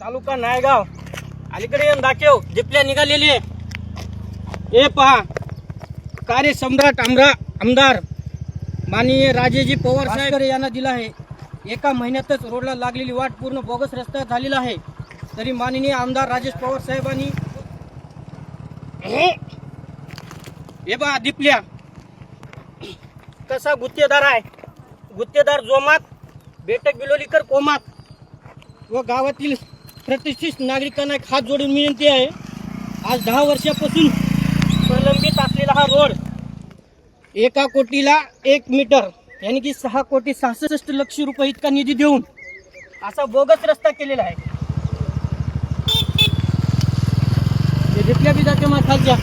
तालुका नायगाव. अलीकडे येऊन दाखव जिपल्या निघालेली आहे. हे पहा कार्य सम्राट आमरा आमदार माननीय राजेजी पवार साहेब. यांना दिला आहे. एका महिन्यातच रोडला लागलेली वाट पूर्ण बोगस रस्ता झालेला आहे. तरी माननीय आमदार राजेश पवार साहेबांनी हे पहा दिपल्या. कसा गुत्तेदार आहे. गुत्तेदार जोमात बेटक बिलोलीकर कोमात. व गावातील प्रतिष्ठित नागरिकांना एक हात जोडून विनंती आहे. आज दहा वर्षापासून प्रलंबित असलेला हा रोड एका कोटीला एक मीटर यानी की सहा कोटी सहासष्ट लक्ष रुपये इतका निधी देऊन असा बोगस रस्ता केलेला आहे. घेतल्या बी जाते मग खालच्या